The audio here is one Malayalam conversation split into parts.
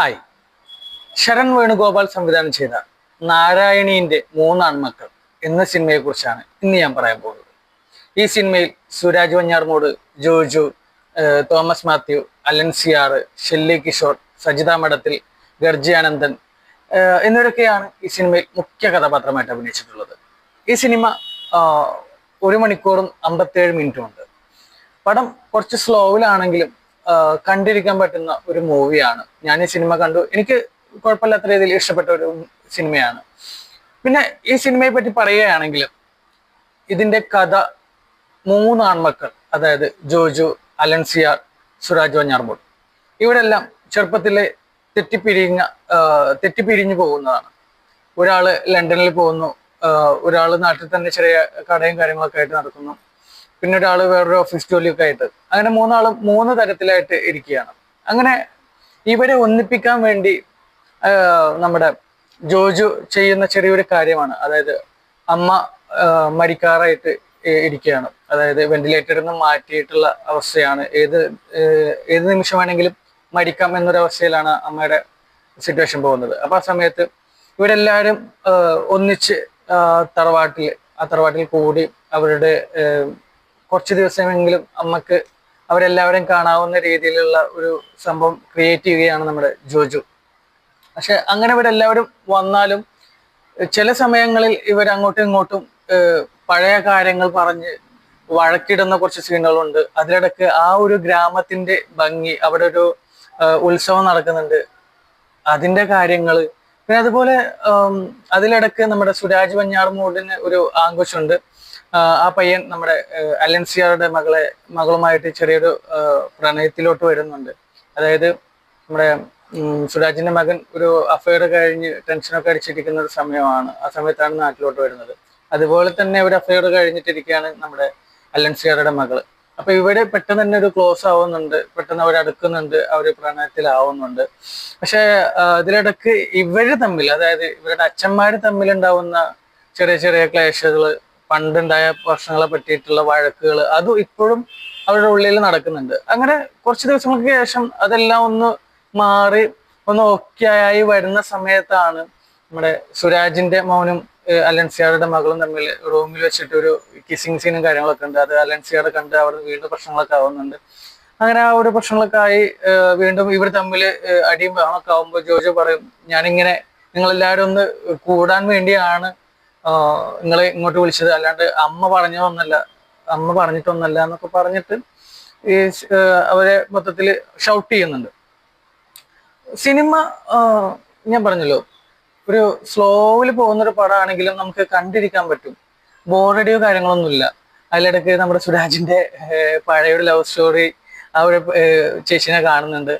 ഹായ്. ശരൺ വേണുഗോപാൽ സംവിധാനം ചെയ്ത നാരായണീന്റെ മൂന്നാൺ മക്കൾ എന്ന സിനിമയെക്കുറിച്ചാണ് ഇന്ന് ഞാൻ പറയാൻ പോകുന്നത്. ഈ സിനിമയിൽ സുരാജ് വഞ്ഞാർമൂട് ജോജു തോമസ് മാത്യു അലൻസിയാർ ഷെല്ലി കിഷോർ സജിത മഠത്തിൽ ഗർജി ആനന്ദൻ എന്നിവരൊക്കെയാണ് ഈ സിനിമയിൽ മുഖ്യ കഥാപാത്രമായിട്ട് അഭിനയിച്ചിട്ടുള്ളത്. ഈ സിനിമ ഒരു മണിക്കൂറും അമ്പത്തേഴ് മിനിറ്റും ഉണ്ട്. പടം കുറച്ച് സ്ലോവിലാണെങ്കിലും കണ്ടിരിക്കാൻ പറ്റുന്ന ഒരു മൂവിയാണ്. ഞാൻ ഈ സിനിമ കണ്ടു. എനിക്ക് കുഴപ്പമില്ലാത്ത രീതിയിൽ ഇഷ്ടപ്പെട്ട ഒരു സിനിമയാണ്. പിന്നെ ഈ സിനിമയെ പറ്റി പറയുകയാണെങ്കിൽ ഇതിന്റെ കഥ മൂന്ന് ആൺമക്കൾ അതായത് ജോജു അലൻസിയാർ സുരാജ് വഞ്ഞാർമോൾ ഇവരെല്ലാം ചെറുപ്പത്തിലെ തെറ്റിപ്പിരിഞ്ഞ തെറ്റിപ്പിരിഞ്ഞു പോകുന്നതാണ്. ഒരാൾ ലണ്ടനിൽ പോകുന്നു ഒരാൾ നാട്ടിൽ തന്നെ ചെറിയ കടയും കാര്യങ്ങളൊക്കെ ആയിട്ട് നടക്കുന്നു. പിന്നെ ഒരാൾ വേറൊരു ഓഫീസ് ജോലിയൊക്കെ ആയിട്ട് അങ്ങനെ മൂന്നാളും മൂന്ന് തരത്തിലായിട്ട് ഇരിക്കുകയാണ്. അങ്ങനെ ഇവരെ ഒന്നിപ്പിക്കാൻ വേണ്ടി നമ്മുടെ ജോജു ചെയ്യുന്ന ചെറിയൊരു കാര്യമാണ്. അതായത് അമ്മ മരിക്കാറായിട്ട് ഇരിക്കുകയാണ്. അതായത് വെന്റിലേറ്ററിൽ നിന്ന് മാറ്റിയിട്ടുള്ള അവസ്ഥയാണ്. ഏത് ഏത് നിമിഷം വേണമെങ്കിലും മരിക്കാം എന്നൊരവസ്ഥയിലാണ് അമ്മയുടെ സിറ്റുവേഷൻ പോകുന്നത്. അപ്പൊ ആ സമയത്ത് ഇവരെല്ലാവരും ഒന്നിച്ച് തറവാട്ടിൽ ആ തറവാട്ടിൽ കൂടി അവരുടെ കുറച്ച് ദിവസമെങ്കിലും അമ്മയ്ക്ക് അവരെല്ലാവരും കാണാവുന്ന രീതിയിലുള്ള ഒരു സംഭവം ക്രിയേറ്റ് ചെയ്യുകയാണ് നമ്മുടെ ജോജു. പക്ഷെ അങ്ങനെ ഇവിടെ എല്ലാവരും വന്നാലും ചില സമയങ്ങളിൽ ഇവർ അങ്ങോട്ടും ഇങ്ങോട്ടും പഴയ കാര്യങ്ങൾ പറഞ്ഞ് വഴക്കിടുന്ന കുറച്ച് സീനുകളുണ്ട്. അതിലിടക്ക് ആ ഒരു ഗ്രാമത്തിന്റെ ഭംഗി അവിടെ ഒരു ഉത്സവം നടക്കുന്നുണ്ട്. അതിന്റെ കാര്യങ്ങൾ പിന്നെ അതുപോലെ അതിലിടക്ക് നമ്മുടെ സുരാജ് വഞ്ഞാർമൂടിന് ഒരു ആഘോഷമുണ്ട്. ആ പയ്യൻ നമ്മുടെ അലൻസിയാരുടെ മകളെ മകളുമായിട്ട് ചെറിയൊരു പ്രണയത്തിലോട്ട് വരുന്നുണ്ട്. അതായത് നമ്മുടെ സുരാജിന്റെ മകൻ ഒരു അഫയർ കഴിഞ്ഞ് ടെൻഷനൊക്കെ അടിച്ചിരിക്കുന്ന ഒരു സമയമാണ് ആ സമയത്താണ് നാട്ടിലോട്ട് വരുന്നത്. അതുപോലെ തന്നെ ഒരു അഫയർ കഴിഞ്ഞിട്ടിരിക്കുകയാണ് നമ്മുടെ അലൻസിയാരുടെ മകൾ. അപ്പൊ ഇവിടെ പെട്ടെന്ന് തന്നെ ഒരു ക്ലോസ് ആവുന്നുണ്ട് പെട്ടെന്ന് അവർ അടുക്കുന്നുണ്ട് പ്രണയത്തിലാവുന്നുണ്ട്. പക്ഷെ ഇതിലിടക്ക് ഇവർ തമ്മിൽ അതായത് ഇവരുടെ അച്ഛന്മാര് തമ്മിലുണ്ടാവുന്ന ചെറിയ ചെറിയ ക്ലേശകൾ പണ്ടുണ്ടായ പ്രശ്നങ്ങളെ പറ്റിയിട്ടുള്ള വഴക്കുകൾ അതും ഇപ്പോഴും അവരുടെ ഉള്ളിൽ നടക്കുന്നുണ്ട്. അങ്ങനെ കുറച്ച് ദിവസങ്ങൾക്ക് ശേഷം അതെല്ലാം ഒന്ന് മാറി ഒന്ന് ഓക്കെ ആയി വരുന്ന സമയത്താണ് നമ്മുടെ സുരാജിന്റെ മൗനും അലൻസിയാറുടെ മകളും തമ്മിൽ റൂമിൽ വെച്ചിട്ട് ഒരു കിസിങ് സീനും കാര്യങ്ങളൊക്കെ ഉണ്ട്. അത് അലൻസിയാറെ കണ്ട് അവിടെ വീണ്ടും പ്രശ്നങ്ങളൊക്കെ ആവുന്നുണ്ട്. അങ്ങനെ ആ ഒരു പ്രശ്നങ്ങളൊക്കെ ആയി വീണ്ടും ഇവർ തമ്മിൽ അടിയും ബഹളമൊക്കെ ആവുമ്പോൾ ജോജോ പറയും ഞാനിങ്ങനെ നിങ്ങളെല്ലാവരും ഒന്ന് കൂടാൻ വേണ്ടിയാണ് നിങ്ങളെ ഇങ്ങോട്ട് വിളിച്ചത് അല്ലാണ്ട് അമ്മ പറഞ്ഞതൊന്നല്ല അമ്മ പറഞ്ഞിട്ടൊന്നല്ല എന്നൊക്കെ പറഞ്ഞിട്ട് ഈ അവരെ മൊത്തത്തിൽ ഷൗട്ട് ചെയ്യുന്നുണ്ട്. സിനിമ ഞാൻ പറഞ്ഞല്ലോ ഒരു സ്ലോവിൽ പോകുന്നൊരു പടമാണെങ്കിലും നമുക്ക് കണ്ടിരിക്കാൻ പറ്റും. ബോറടിയോ കാര്യങ്ങളൊന്നുമില്ല. അതിലിടയ്ക്ക് നമ്മുടെ സുരാജിന്റെ പഴയൊരു ലവ് സ്റ്റോറി അവരെ ചേച്ചിനെ കാണുന്നുണ്ട്.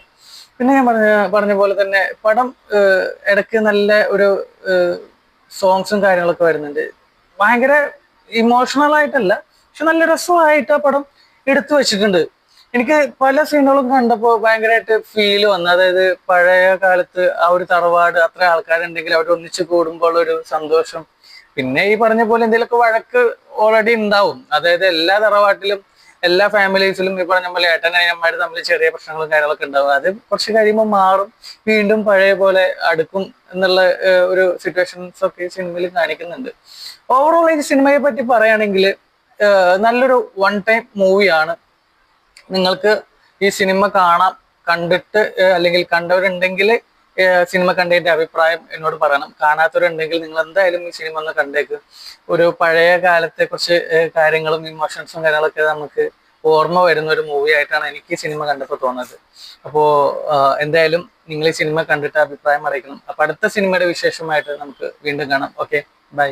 പിന്നെ ഞാൻ പറഞ്ഞ പറഞ്ഞ പോലെ തന്നെ പടം ഇടയ്ക്ക് നല്ല ഒരു സോങ്സും കാര്യങ്ങളൊക്കെ വരുന്നുണ്ട്. ഭയങ്കര ഇമോഷണൽ ആയിട്ടല്ല പക്ഷെ നല്ല രസമായിട്ട് ആ പടം എടുത്തു വെച്ചിട്ടുണ്ട്. എനിക്ക് പല സീനുകളും കണ്ടപ്പോൾ ഭയങ്കരമായിട്ട് ഫീൽ വന്നു. അതായത് പഴയ കാലത്ത് ആ ഒരു തറവാട് അത്ര ആൾക്കാരുണ്ടെങ്കിൽ അവർ ഒന്നിച്ച് കൂടുമ്പോൾ ഒരു സന്തോഷം. പിന്നെ ഈ പറഞ്ഞ പോലെ എന്തെങ്കിലുമൊക്കെ വഴക്ക് ഓൾറെഡി ഉണ്ടാവും. അതായത് എല്ലാ തറവാട്ടിലും എല്ലാ ഫാമിലീസിലും ഈ പറഞ്ഞ പോലെ ഏട്ടൻ അയ്യന്മാര് തമ്മിൽ ചെറിയ പ്രശ്നങ്ങളും കാര്യങ്ങളൊക്കെ ഉണ്ടാവും. അത് കുറച്ച് കഴിയുമ്പോൾ മാറും. വീണ്ടും പഴയ പോലെ അടുക്കും എന്നുള്ള ഒരു സിറ്റുവേഷൻസ് ഒക്കെ സിനിമയിൽ കാണിക്കുന്നുണ്ട്. ഓവറോൾ ഈ സിനിമയെ പറ്റി പറയുകയാണെങ്കിൽ നല്ലൊരു വൺ ടൈം മൂവിയാണ് നിങ്ങൾക്ക് ഈ സിനിമ കാണാം കണ്ടിട്ട് അല്ലെങ്കിൽ കണ്ടവരുണ്ടെങ്കിൽ സിനിമ കണ്ടതിന്റെ അഭിപ്രായം എന്നോട് പറയണം. കാണാത്തവരുണ്ടെങ്കിൽ നിങ്ങൾ എന്തായാലും ഈ സിനിമ ഒന്ന് കണ്ടേക്ക്. ഒരു പഴയ കാലത്തെ കുറച്ച് കാര്യങ്ങളും ഇമോഷൻസും കാര്യങ്ങളൊക്കെ നമുക്ക് ഓർമ്മ വരുന്ന ഒരു മൂവി ആയിട്ടാണ് എനിക്ക് സിനിമ കണ്ടപ്പോൾ തോന്നുന്നത്. അപ്പോ എന്തായാലും നിങ്ങൾ ഈ സിനിമ കണ്ടിട്ട് അഭിപ്രായം അറിയിക്കണം. അപ്പൊ അടുത്ത സിനിമയുടെ വിശേഷമായിട്ട് നമുക്ക് വീണ്ടും കാണാം. Okay bye